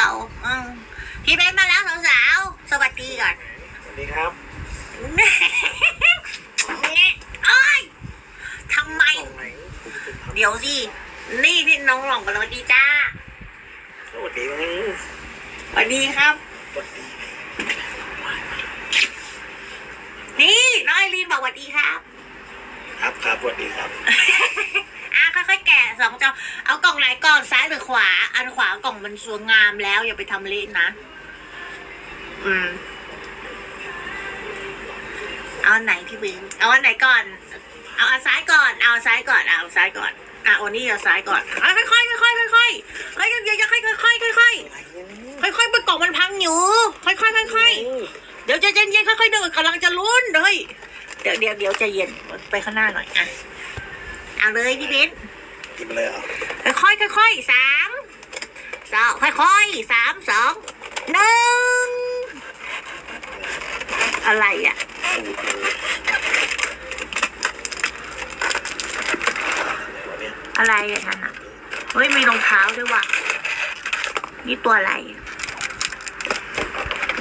เราอืมพี่เบนมาแล้วสาวๆสวัสดีก่อนสวัสดีครับโอ้ยทำไม ตรงไหนผมจะทเดี๋ยวสิ นี่พี่น้องหล่องกันแล้วดีจ้าำสวัสดีมั้งสวัสดีครับ สวัสดีนี่น้องไอรีนบอกสวัสดีครับ ครับครับสวัสดีครับ อะค่อยๆแกะสองจอเอากล่องไหนก่อนซ้ายหรือขวา อันขวากล่องมันสวยงามแล้ว อย่าไปทำเละนะ อืม เอาไหนพี่บิงเอาอันไหนก่อน เอาอันซ้ายก่อน เอาซ้ายก่อนเอาซ้ายก่อนอะโอนี่เอาซ้ายก่อนอะค่อยๆค่อยๆค่อยๆค่อยๆเดี๋ยๆค่อยๆค่อยๆค่อยๆค่อยๆไปกล่องมันพังอยู่ ค่อยๆค่อยๆเดี๋ยวใจะเย็นๆค่อยๆเดินกำลังจะลุ้นเลยเดี๋ยวเดี๋ยวเดี๋ยวใจะเย็นไปข้างหน้าหน่อยอะ เอาเลยพี่เบนกินไปเลยเหรอค่อยๆค่อยๆสามสองค่อยๆสามสองหนึ่งอะไรอะสูตรเลยอะไรวะเนี่ยอะไรอะท่านอะเฮ้ยมีรองเท้าด้วยว่ะนี่ตัวอะไร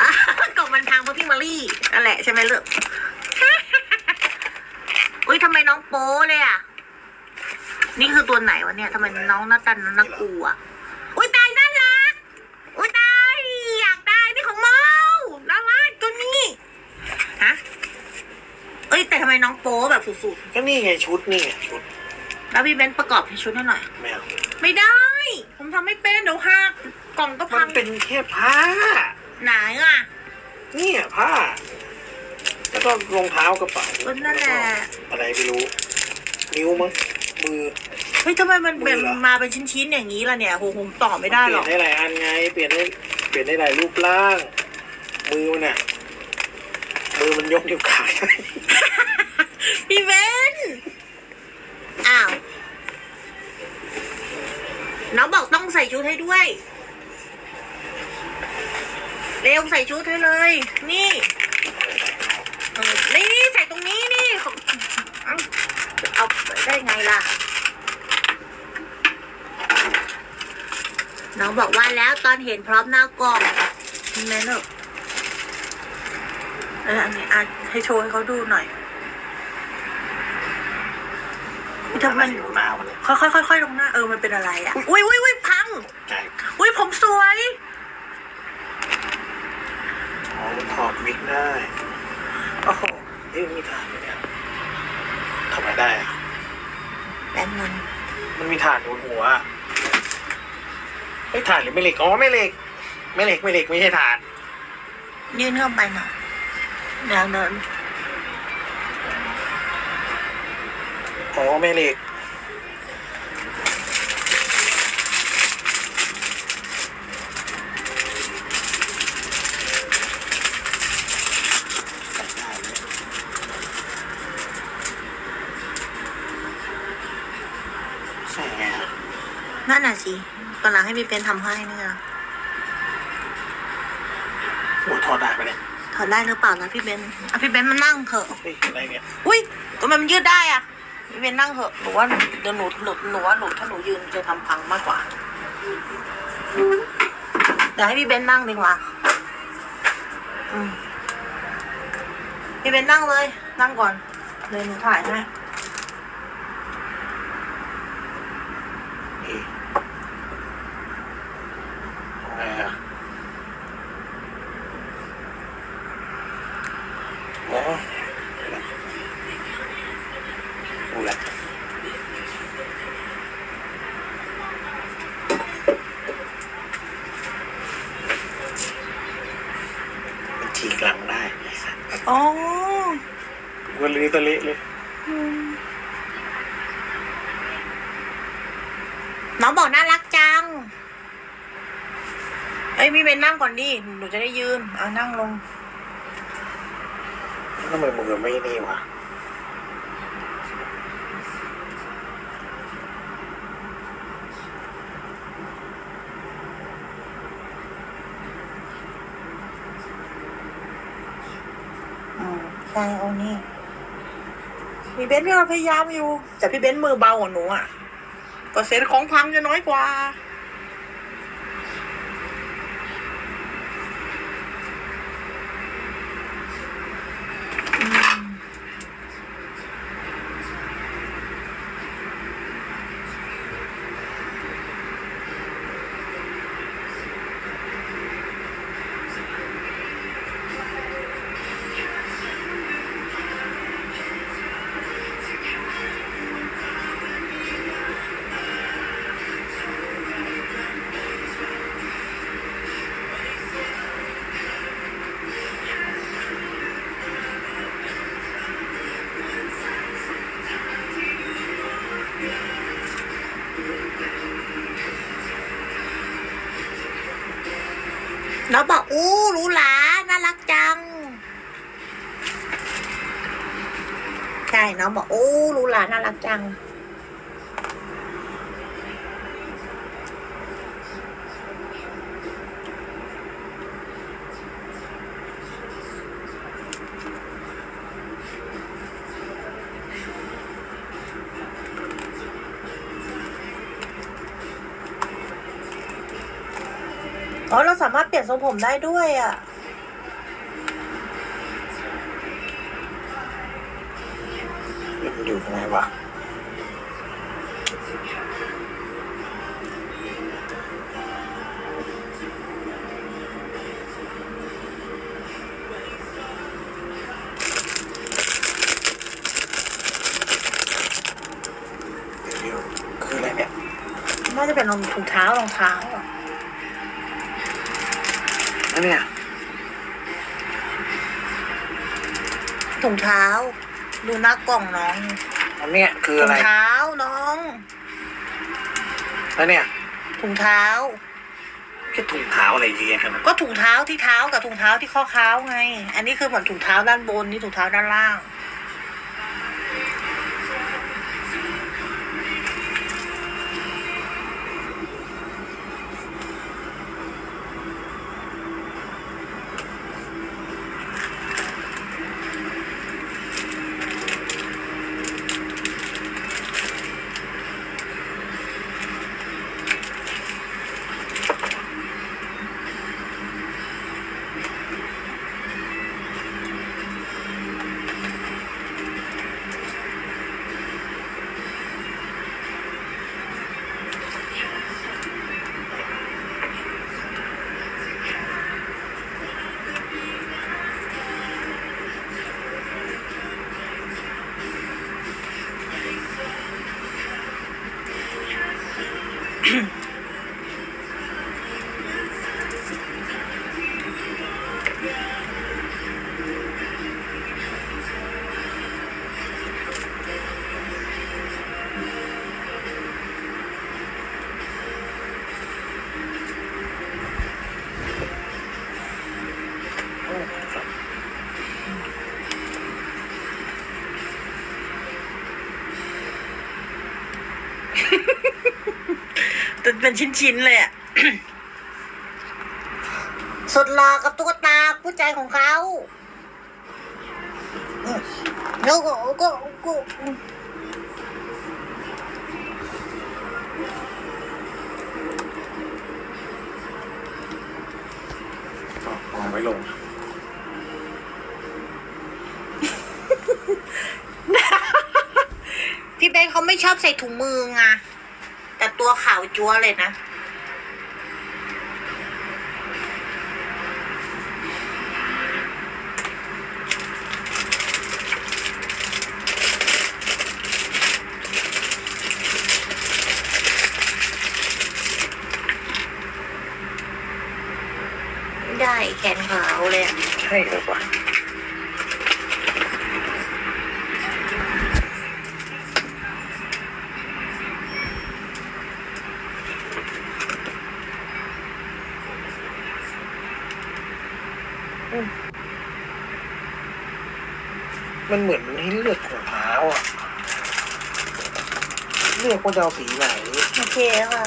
นะกล่องมันพังเพราะพี่มารี่นั่นแหละใช่ไหมลูกอุ้ยทำไมน้องโป๊เลยอะ นี่คือตัวไหนวะเนี่ยทำไมน้องหน้าตันน่ากลัวอุ้ยตายน่ารักอุ้ยตายอยากได้นี่ของเมาน่ารักตัวนี้ฮะเอ้ยแต่ทำไมน้องโป๊แบบสุดก็นี่ไงชุดนี่ไงชุดๆแล้วพี่เบนซ์ประกอบให้ชุดให้หน่อย แมวไม่ได้ ผมทำไม่เป็นเดี๋ยวหักกล่องก็มัพันงเป็นแค่ผ้า ไหนอะเนี่ยผ้า แล้วก็รองเท้ากระเป๋าก็นั่นแหละอะไรไม่รู้ นิ้วมั้ง มือ เฮ้ยทำไมมันเป็นมือเหรอ มาเป็นชิ้นๆอย่างนี้ล่ะเนี่ยโหผมต่อไม่ได้เปหรลี่อยกนได้หลายอันไง เปลี่ยนได้เปลี่ยนได้หลายรูปร่าง มือมันอะมือมันยกนิ้วขาพี่เบนอ้าว น้องบอกต้องใส่ชุดให้ด้วย เร็วใส่ชุดให้เลย นี่เออนี่นี่ใส่ตรงนี้นี่ของเอา เอาได้ไงล่ะ น้องบอกว่าแล้วตอนเห็นพร้อมหน้ากล่องเห็นไหมลูกเอออันนี้อะให้โชว์ให้เขาดูหน่อยอุ๊ยทำไมอยู่หนาวเนี่ยค่อยๆค่อยๆลงหน้า เออมันเป็นอะไรอะ อุ้ยอุ้ยอุ้ยพังใช่อุ้ยผมสวยอ๋อมันถอดวิกได้ โอ้โหเอ้ยมีฐานไหมเนี่ย ทำไมได้อะแป๊บนึงมันมีฐานบนหัวอะไอ้ยฐานหรือไม่เหล็ก อ๋อไม่เหล็ก ไม่เหล็กไม่เหล็กไม่ใช่ฐาน ยื่นเข้าไปหน่อยเดี๋ยวเดิน อ๋อไม่เหล็ก นั่นน่ะสิกำลังให้พี่เป็นทำให้เนี่ยหัวถอดได้ปะเนี่ยถอดได้หรือเปล่านะพี่เบนอะพี่เบนมานั่งเถอะ เฮ้ยอะไรเนี่ยอุ้ยทำไมมันยืดได้อะพี่เบนนั่งเถอะหนูว่าเดี๋ยวหนูหนูหนูว่าหนูถ้าหนูยืนจะทำพังมากกว่าเดี๋ยวให้พี่เบนนั่งดีกว่าอืมพี่เบนนั่งเลย นั่งก่อนเดี๋ยวหนูถ่ายให้ เอ๊ะเอาไงอะอ๋อรู้แล้วมันฉีกหลังได้ไอ้สัตว์ อ๋อ วันนี้ก็เละเลย น้องบอกน่ารักจัง เอ้ยพี่เบนนั่งก่อนดิ หนูจะได้ยืน เอานั่งลงทำไมมือไม่นี่วะอืมใช่เอานี่พี่เบนก็พยายามอยู่ แต่พี่เบนมือเบากว่าหนูอะ เปอร์เซ็นต์ของพังจะน้อยกว่า น้องบอกอู้หรู้หลาน่ารักจัง อ๋อ เราสามารถเปลี่ยนทรงผมได้ด้วยอะ น่าจะเป็นรองถุงเท้ารองเท้าอะอันเนี่ยถุงเท้า ดูหน้ากล่องน้องอันเนี้ยคือถุอะไรงเท้าน้องแล้วเนี่ยถุงเท้า แค่ถุงเท้าอะไรเยอะแยะขนาดนั้นก็ถุงเท้าที่เท้ากับถุงเท้าที่ข้อเท้าไง อันนี้คือเหมือนถุงเท้าด้านบนนี่ถุงเท้าด้านล่าง เป็นชิ้นๆเลยอะสุดหล่อกับตุ๊กตาผู้ใจของเขาอืมแล้วก็ก็ก็อ๋อเอาไว้ลง พี่เบนเขาไม่ชอบใส่ถุงมือไง แต่ตัวขาวจัวเลยนะ ได้แขนขาวเลยอะ ใช่เหรอวะ มันเหมือนมันให้เลือกถุงเท้าอะเลือกว่าจะเอาสีไหน โอเคค่ะ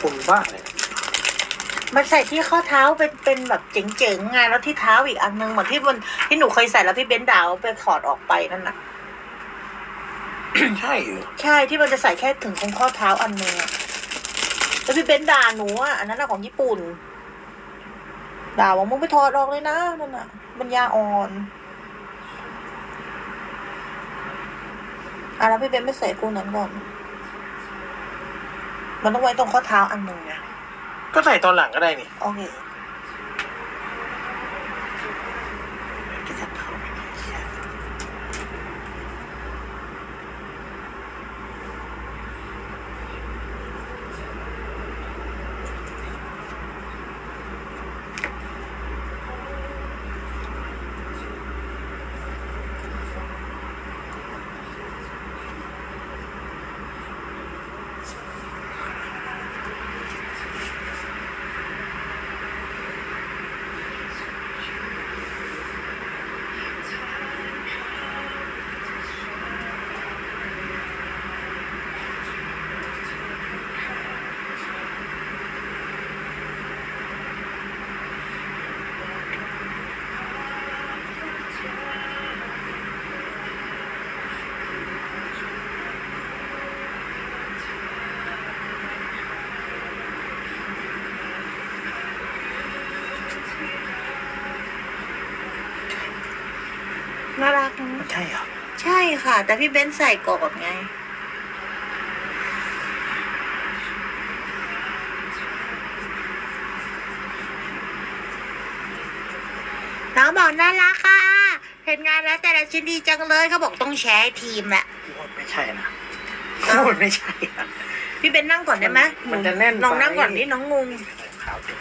คนบ้าเลยมันใส่ที่ข้อเท้าเป็นเป็นแบบเจ๋งๆไงแล้วที่เท้าอีกอันนึงเหมือนที่มันที่หนูเคยใส่แล้วพี่เบนดาวไปถอดออกไปนั่นน่ะ ใช่เหรอใช่ที่มันจะใส่แค่ถึงตรงข้อเท้าอันนึงอะแล้วพี่เบนด่าหนูอะอันนั้นน่ะของญี่ปุ่น ด่าว่ามึงไปถอดออกเลยนะนั่นน่ะปัญญาอ่อนอะแล้วพี่เบนไม่ใส่คู่นั้นก่อน มันต้องไว้ตรงข้อเท้าอันนึงไงก็ใส่ตอนหลังก็ได้นี่ โอเค ค่ะ แต่พี่เบนซ์ใส่ก่อนไง น้องบอกน่ารักค่ะ เห็นงานแล้วแต่ละชิ้นดีจังเลยเขาบอกต้องแชร์ให้ทีมแหละกูว่าไม่ใช่นะกูว่าไม่ใช่อะพี่เบนซ์นั่งก่อนได้ไหมมันจะแน่นไปลองนั่งก่อนนี่น้องงงขาวเต็ม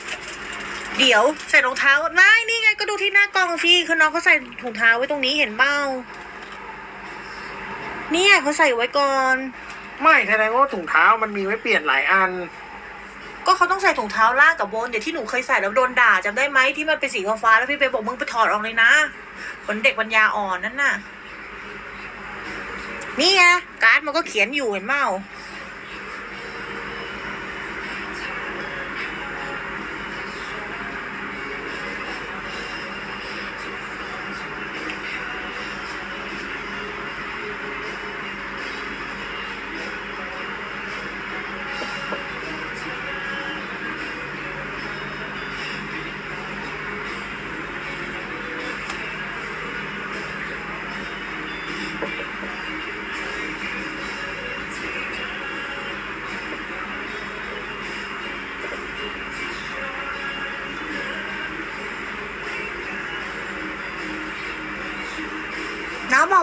เดี๋ยวใส่รองเท้าไม่นี่ไงก็ดูที่หน้ากล้องสิคือน้องเขาใส่ถุงเท้าไว้ตรงนี้เห็นเบ้า เนี่ยเขาใส่ไว้ก่อน ไม่แสดงว่าถุงเท้ามันมีไว้เปลี่ยนหลายอัน ก็เขาต้องใส่ถุงเท้าล่างกับบนเดี๋ยวที่หนูเคยใส่แล้วโดนด่าจำได้ไหมที่มันเป็นสีฟ้าๆแล้วพี่เบนบอกมึงไปถอดออกเลยนะเหมือนเด็กปัญญาอ่อนนั่นน่ะนี่ไงการ์ดมันก็เขียนอยู่เห็นเปล่า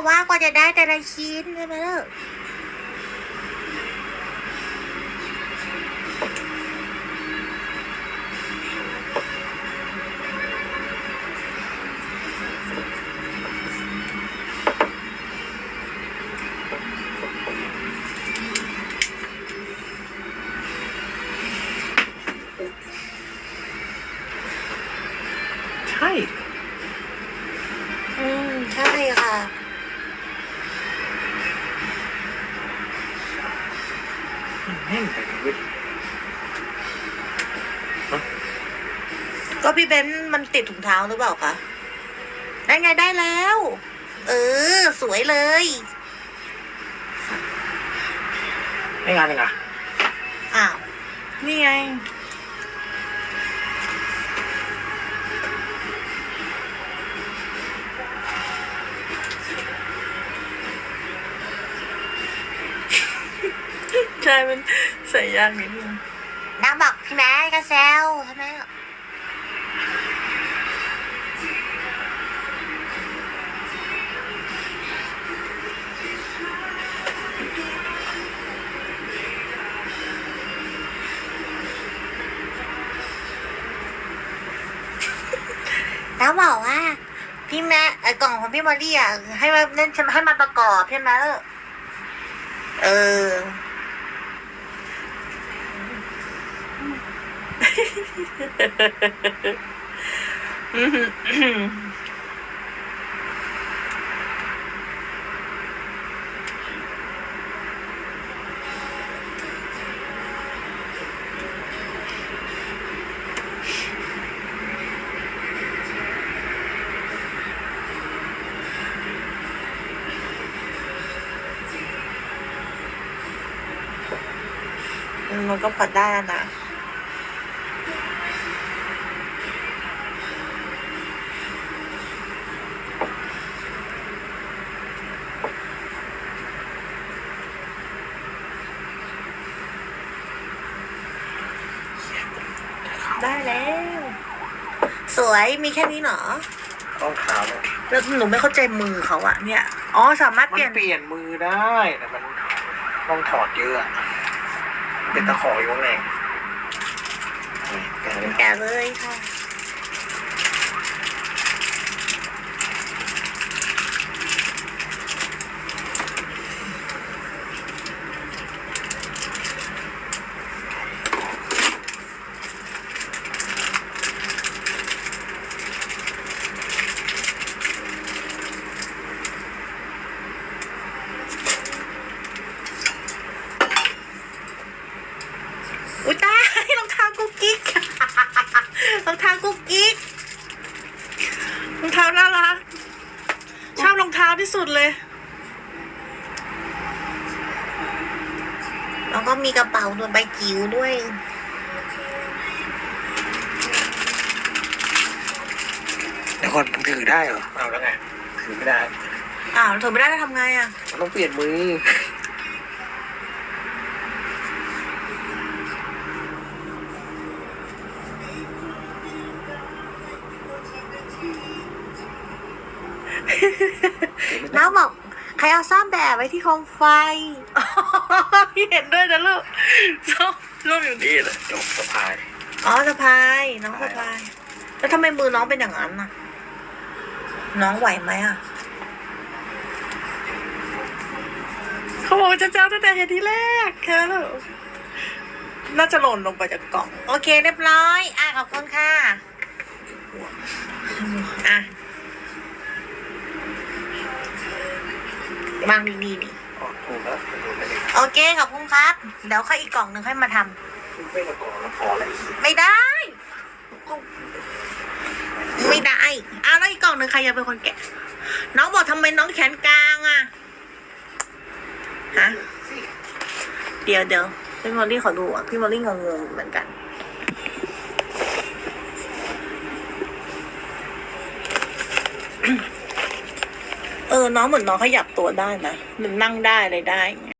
ว่ากว่าจะได้แต่ละชิ้นใช่ไหมล่ะ ถุงเท้าหรือเปล่าคะได้ไงได้แล้ว เออ สวยเลยไม่งานยังไงอ้าวนี่ไง ใช่มันใส่ยากนิดนึงน้ำบอกพี่แม่ก็แซวใช่ไหมน้ำ บอกว่า พี่แม่ไอ้กล่องของพี่มอรี่อะให้มาเล่นให้มาประกอบใช่ไหมเออ มันก็พอได้แล้วนะได้แล้ว สวยมีแค่นี้เหรอต้องขาวเลยแล้วหนูไม่เข้าใจมือเขาอะเนี่ย อ๋อสามารถมัเปนลี่ยน เปลี่ยนมือได้แต่มันต้องถอดเยอะอะ เป็นตะขออยู่ข้างในนี่แกลยแกะเลยค่ะ อุ้ยตาย รองเท้ากุ๊กกิ๊ก รองเท้า กุ๊กกิ๊กรองเท้าน่ารักชอบรองเท้าที่สุดเลย แล้วก็มีกระเป๋าตัวใบจิ๋วด้วยเดี๋ยวก่อนมึงถือได้เหรอเอาแล้วไงถือไม่ได้อ้าวถือไม่ได้แล้วทำไงอะ มันต้องเปลี่ยนมือ น้าบอกใครเอาซ่อมแบบไว้ที่โคมไฟ พี่เห็นด้วยนะลูกซ่อมซ่อมอยู่นี่เลยจบสะพาย อ๋อสะพายน้องสะพาย แล้วทำไมมือน้องเป็นอย่างนั้นน่ะ น้องไหวไหมอะเขาบอกว่าจะเจ้าตั้งแต่เห็นทีแรกแค่แล้วน่าจะหล่นลงไปจากกล่อง โอเคเรียบร้อย อะขอบคุณค่ะ อะ วางดีๆดิอ๋อถูกแล้วถูกแล้วนี่โอเคขอบคุณครับ เดี๋ยวค่อยอีกกล่องหนึ่งค่อยมาทำไม่มาก่อนแล้วพอแล้วอีกไม่ได้ ไม่ได้อ้าวแล้วอีกกล่องหนึ่งใครจะเป็นคนแกะ น้องบอกทำไมน้องแขนกลางอะฮะเดี๋ยวเดี๋ยวพี่มอลลี่ขอดูอะพี่มอลลี่งงๆเหมือนกัน เออน้องเหมือนน้องขยับตัวได้นะมันนั่งได้เลยได้ไง